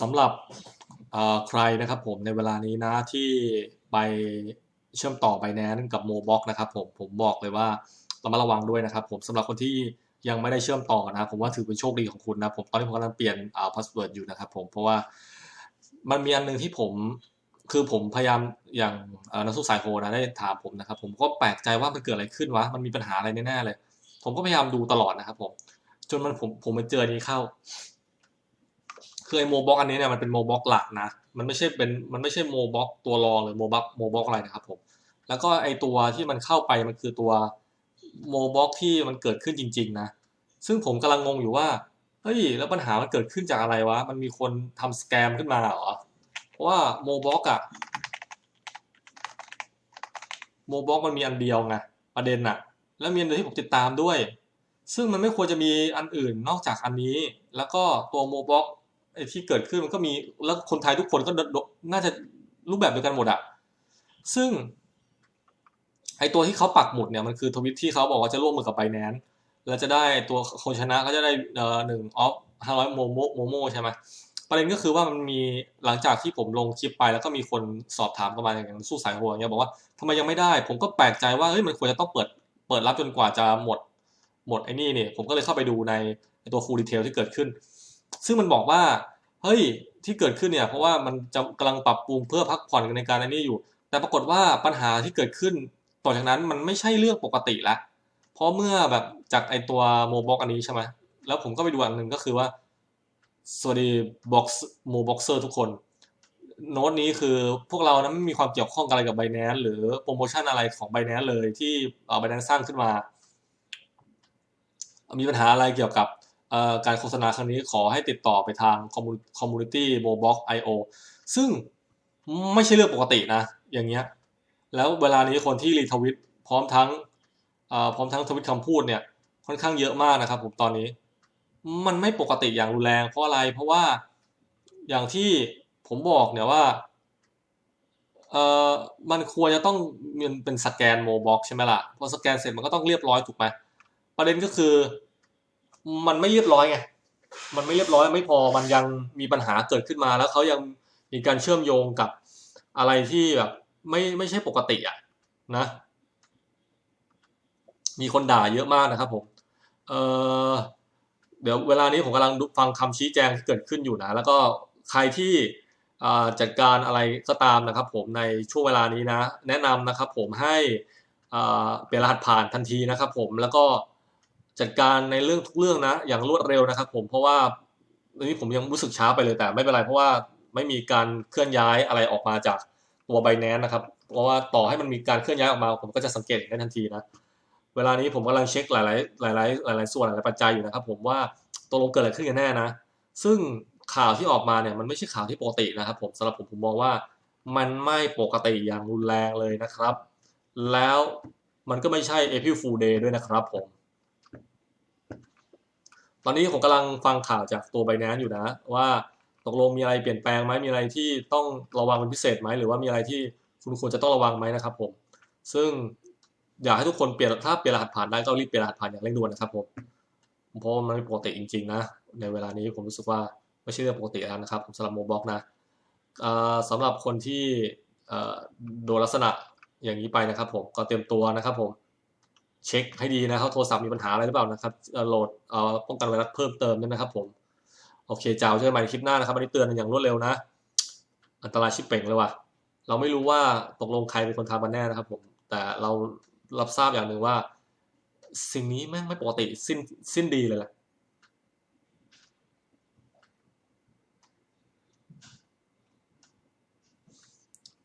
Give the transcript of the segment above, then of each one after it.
สำหรับใครนะครับผมในเวลานี้นะที่ไปเชื่อมต่อ Binance กับ Mobox นะครับผมผมบอกเลยว่าระมัดระวังด้วยนะครับผมสำหรับคนที่ยังไม่ได้เชื่อมต่อนะผมว่าถือเป็นโชคดีของคุณนะผมตอนนี้ผมกำลังเปลี่ยนอ่าพาสเวิร์ดอยู่นะครับผมเพราะว่ามันมีอันหนึ่งที่ผมคือผมพยายามอย่างนักสู้สายโหนะได้ถามผมนะครับผมก็แปลกใจว่ามันเกิดอะไรขึ้นวะมันมีปัญหาอะไรแน่ๆเลย ผมก็พยายามดูตลอดนะครับผมจนมันผมผมไปเจอนี้เข้า คือไอ้โมบ็อกอันนี้เนี่ยมันเป็นโมบ็อกหลักนะ มันไม่ใช่เป็นมันไม่ใช่โมบ็อกตัวรองหรือโมบ็อกโมบ็อกอะไรนะครับผม แล้วก็ไอตัวที่มันเข้าไปมันคือตัวโมบ็อกที่มันเกิดขึ้นจริง ๆ นะ ซึ่งผมกำลังงงอยู่ว่า เฮ้ย แล้วปัญหามันเกิดขึ้นจากอะไรวะ มันมีคนทำสแกมขึ้นมาเหรอ เพราะว่าโมบ็อกอะโมบ็อกมันมีอันเดียวไงประเด็นอะแล้วมีอันเดียวที่ผมติดตามด้วย ซึ่งมันไม่ควรจะมีอันอื่นนอกจากอันนี้ แล้วก็ตัวโมบ็อก ไอ้ที่เกิดขึ้นมันก็มีแล้วคนไทยทุกคนก็น่าจะรูปแบบเดียวกันหมดอะซึ่ง ไอ้ตัวที่เขาปักหมุดเนี่ยมันคือทวิตที่เขาบอกว่าจะร่วมมือกับ Binance แล้วจะได้ตัวคนชนะก็จะได้เอ่อหนึ่งออฟห้าร้อยโมโมโมโมใช่ไหมประเด็นก็คือว่ามันมีหลังจากที่ผมลงคลิปไปแล้วก็มีคนสอบถามกันมาอย่างสู้สายหัวอย่างเงี้ยบอกว่าทำไมยังไม่ได้ ผมก็แปลกใจว่าเฮ้ยมันควรจะต้องเปิดเปิดรับจนกว่าจะหมด หมดไอ้นี่เนี่ยผมก็เลยเข้าไปดูในตัวฟูลดีเทลที่เกิดขึ้น ซึ่งมันบอกว่า เฮ้ยที่เกิดขึ้นเนี่ย เพราะว่ามันจะกำลังปรับปรุงเพื่อพักผ่อนในการนนี้อยู่ แต่ปรากฏว่าปัญหาที่เกิดขึ้นต่อจากนั้นมันไม่ใช่เรื่องปกติละเพราะเมื่อแบบจากไอตัวโมบ็อกอันนี้ใช่ไหมแล้วผมก็ไปดูอันหนึ่งก็คือว่า สวัสดีบ็อกซ์โมบ็อกเซอร์ทุกคน โน้ตนี้คือพวกเรานั้นไม่มีความเกี่ยวข้องอะไรกับ b บ n a n c e หรือโปรโมชั่นอะไรของ b บ n a n c e เลยที่เอ่อ Binance สร้างขึ้นมา มีปัญหาอะไรเกี่ยวกับ การโฆษณาครั้งนี้ขอให้ติดต่อไปทาง Community Mobox IO ซึ่งไม่ใช่เรื่องปกตินะ อย่างเงี้ย แล้วเวลานี้คนที่รีทวิตพร้อมทั้งพร้อมทั้งทวิตคำพูดเนี่ย ค่อนข้างเยอะมากนะครับผมตอนนี้ มันไม่ปกติอย่างรุนแรงเพราะอะไร เพราะว่าอย่างที่ผมบอกเนี่ยว่าเอ่อมันควรจะต้องมันเป็นสแกนโมบ็อกใช่ไหมล่ะ พอสแกนเสร็จมันก็ต้องเรียบร้อยถูกไหมประเด็นก็คือ มันไม่เรียบร้อยไงมันไม่เรียบร้อยไม่พอมันยังมีปัญหาเกิดขึ้นมาแล้วเขายังมีการเชื่อมโยงกับอะไรที่แบบไม่ไม่ใช่ปกติอะนะ มีคนด่าเยอะมากนะครับผมเออเดี๋ยวเวลานี้ผมกำลังฟังคำชี้แจงที่เกิดขึ้นอยู่นะ แล้วก็ใครที่จัดการอะไรก็ตามนะครับ ผมในช่วงเวลานี้นะ แนะนำนะครับ ผมให้เปลี่ยนรหัสผ่านทันทีนะครับ ผมแล้วก็ จัดการในเรื่องทุกเรื่องนะ อย่างรวดเร็วนะครับผมเพราะว่าตอนนี้ผมยังรู้สึกช้าไปเลยแต่ไม่เป็นไรเพราะว่าไม่มีการเคลื่อนย้ายอะไรออกมาจากตัวไบแนนนะครับ เพราะว่าต่อให้มันมีการเคลื่อนย้ายออกมา ผมก็จะสังเกตได้ทันทีนะเวลานี้ผมกำลังเช็คหลาย ๆ หลาย ๆ หลาย ๆ ส่วนหลาย ๆ ปัจจัยอยู่นะครับ ผมว่าตกลงเกิดอะไรขึ้นกันแน่นะ ซึ่งข่าวที่ออกมาเนี่ยมันไม่ใช่ข่าวที่ปกตินะครับ ผมสำหรับผมผมมองว่ามันไม่ปกติอย่างรุนแรงเลยนะครับ แล้วมันก็ไม่ใช่ April Fool Day ด้วยนะครับผม ตอนนี้ผมกำลังฟังข่าวจากตัวไบแนนอยู่นะ ว่าตกลงมีอะไรเปลี่ยนแปลงไหมมีอะไรที่ต้องระวังเป็นพิเศษไหมหรือว่ามีอะไรที่คุณควรจะต้องระวังไหมนะครับผม ซึ่งอยากให้ทุกคนเปลี่ยนถ้าเปลี่ยนรหัสผ่านได้ก็รีบเปลี่ยนรหัสผ่านอย่างเร่งด่วนนะครับผมเพราะมันไม่ปกติจริงๆนะในเวลานี้ผมรู้สึกว่าไม่ใช่เรื่องปกติแล้วนะครับสำหรับโมบล็อกนะสำหรับคนที่โดนลักษณะอย่างนี้ไปนะครับผมก็เตรียมตัวนะครับผม เช็คให้ดีนะครับโทรศัพท์มีปัญหาอะไรหรือเปล่านะครับโหลดเอาป้องกันไวรัสเพิ่มเติมด้วยนะครับผมโอเคเจ้าเจอกันใหม่ในคลิปหน้านะครับอันนี้เตือนอย่างรวดเร็วนะ อันตรายชิบเป่งเลยว่ะเราไม่รู้ว่าตกลงใครเป็นคนทำมันแน่นะครับผมแต่เรารับทราบอย่างหนึ่งว่า สิ่งนี้แม่งไม่ปกติสิ้นสิ้นดีเลยแหละ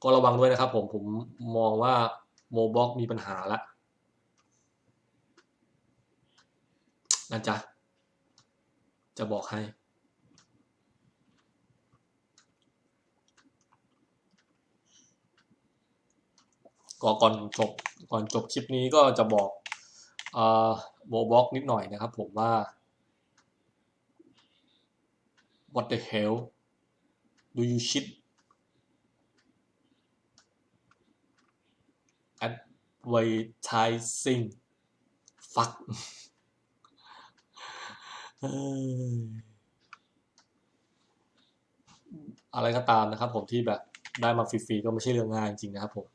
ก็ระวังด้วยนะครับผมผมมองว่าโมบ็อกมีปัญหาละ นะจ๊ะ จะบอกให้ก่อนก่อนจบก่อนจบคลิปนี้ก็จะบอกโมบ็อกนิดหน่อยนะครับผมว่า what the hell do you shit advertising fuck อะไรก็ตามนะครับผมที่แบบได้มาฟรีๆก็ไม่ใช่เรื่องง่ายจริงๆนะครับผม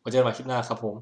ไว้เจอกันใหม่คลิปหน้าครับผม